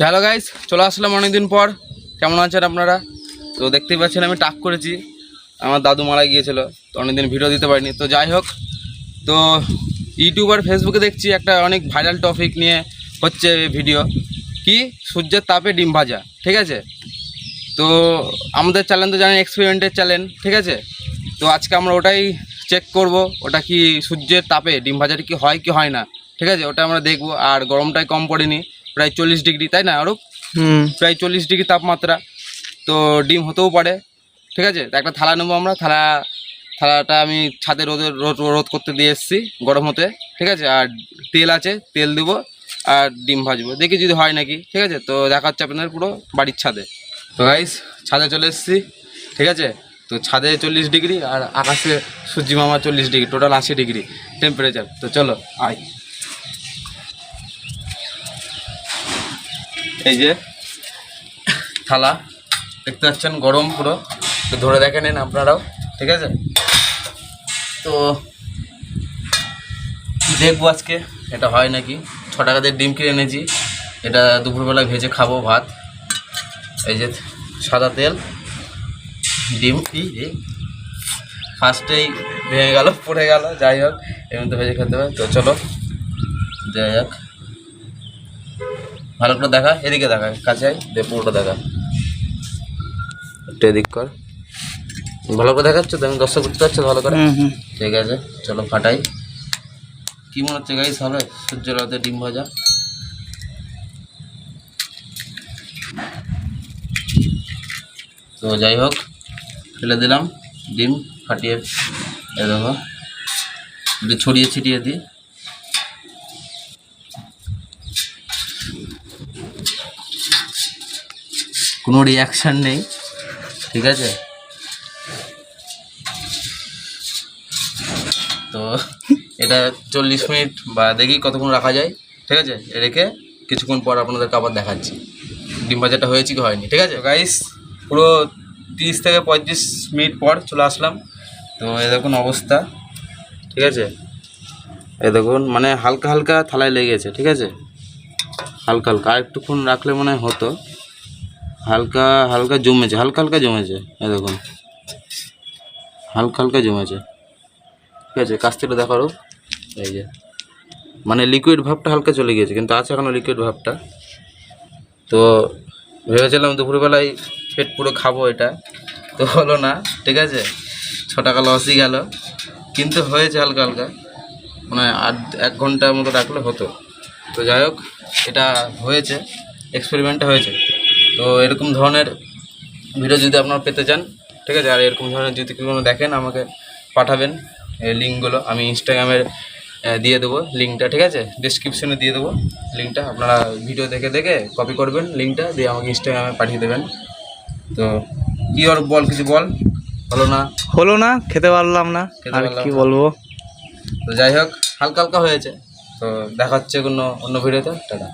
Hello guys চলে আসলাম অনেকদিন পর। কেমন আছেন আপনারা? তো দেখতেই পাচ্ছেন আমি টাক করেছি। আমার দাদু মারা গিয়েছিল, তো অনেকদিন ভিডিও দিতে পারিনি। তো যাই হোক, তো ইউটিউব আর ফেসবুকে দেখছি একটা অনেক ভাইরাল টপিক নিয়ে হচ্ছে ভিডিও কি? সূর্যের তাপে ডিম ভাজা, ঠিক আছে? তো আমাদের চ্যানেল তো জানেন এক্সপেরিমেন্টের চ্যানেল ঠিক আছে? তো আজকে আমরা ওটাই চেক করব, ওটা কি সূর্যের তাপে ডিম ভাজাটা কি হয় কি হয় না, ঠিক আছে? ওটা আমরা দেখব, আর গরমটাই কম পড়েনি। প্রায় চল্লিশ ডিগ্রি তাই না আরও প্রায় চল্লিশ ডিগ্রি তাপমাত্রা। তো ডিম হতেও পারে ঠিক আছে? তো একটা থালা নেব আমরা থালা থালাটা আমি ছাদে রোদে রোদ রোদ করতে দিয়ে এসেছি গরম হতে ঠিক আছে? আর তেল আছে তেল দেবো আর ডিম ভাজবো দেখি যদি হয় নাকি ঠিক আছে? তো দেখা হচ্ছে আপনাদের পুরো বাড়ির ছাদে। তো গাইস ছাদে চলে এসেছি ঠিক আছে? তো ছাদে চল্লিশ ডিগ্রি আর আকাশে সূর্যি মামা চল্লিশ ডিগ্রি টোটাল আশি ডিগ্রি টেম্পারেচার তো চলো আয়। এই যে থালা, দেখতে পাচ্ছেন গরম পুরো। তো ধরে দেখে নিন আপনারাও, ঠিক আছে? তো দেখব আজকে, এটা হয় নাকি? ছ দিয়ে ডিম কিনে এনেছি। এটা দুপুরবেলা ভেজে খাব ভাত। এই যে সাদা তেল, ডিম, কি ফার্স্টেই ভেঙে গেল, পড়ে গেল, যাই হোক এমনি তো ভেজে খেতে হবে। তো চলো যাই হোক ভালো করে দেখা এদিকে দেখা কাছে দে পুরোটা দেখা। একটু এদিক কর। ভালো করে দেখাচ্ছ তো? আমি দর্শক বুঝতে পারছ ভালো করে? ঠিক আছে চলো ফাটাই। কি মনে হচ্ছে গাইস হবে সূর্যের রাতে ডিম ভাজা? তো যাই হোক ফেলে দিলাম ডিম ফাটিয়ে এ দেখো ছড়িয়ে ছিটিয়ে দিই। কোনো রিয়াকশান নেই, ঠিক আছে? তো এটা চল্লিশ মিনিট বা দেখি কতক্ষণ রাখা যায়, ঠিক আছে? রেখে কিছুক্ষণ পর আপনাদেরকে আবার দেখাচ্ছি। ডিম ভাজাটা হয়েছে কি হয়নি, ঠিক আছে? গাইস পুরো তিরিশ থেকে পঁয়ত্রিশ মিনিট পর চলে আসলাম। তো এ দেখুন অবস্থা, ঠিক আছে? এ দেখুন মানে হালকা হালকা থালায় লেগেছে, ঠিক আছে? হালকা হালকা, আর একটুক্ষণ রাখলে মনে হয় হতো। হালকা হালকা জমেছে, হালকা হালকা জমেছে। এ দেখুন। হালকা হালকা জমেছে। ঠিক আছে থেকে দেখারও এই যে। মানে লিকুইড ভাবটা হালকা চলে গিয়েছে, কিন্তু আছে এখনও লিকুইড ভাবটা। তো ভেবেছিলাম দুপুরবেলায় পেট পুরো খাব এটা। তো হলো না, ঠিক আছে? ছ টাকা লসই গেল। কিন্তু হয়েছে হালকা হালকা। মানে আধ, এক ঘণ্টার মতো রাখলে হতো। তো যাই হোক, এটা হয়েছে এক্সপেরিমেন্টটা হয়েছে। তো এরকম ধরনের ভিডিও যদি আপনারা পেতে চান ঠিক আছে? আর এরকম ধরনের যদি কোনো দেখেন আমাকে পাঠাবেন এই লিঙ্কগুলো আমি ইনস্টাগ্রামের দিয়ে দেবো লিঙ্কটা ঠিক আছে? ডিসক্রিপশনে দিয়ে দেবো লিঙ্কটা আপনারা ভিডিও দেখে দেখে কপি করবেন লিঙ্কটা দিয়ে আমাকে ইনস্টাগ্রামে পাঠিয়ে দেবেন। তো কী আর বল কিছু বল? হলো না? হলো না খেতে পারলাম না। খেতে আর পারলাম কি বলব? তো যাই হোক হালকা হালকা হয়েছে। তো দেখা হচ্ছে কোনো অন্য ভিডিওতে টাটা।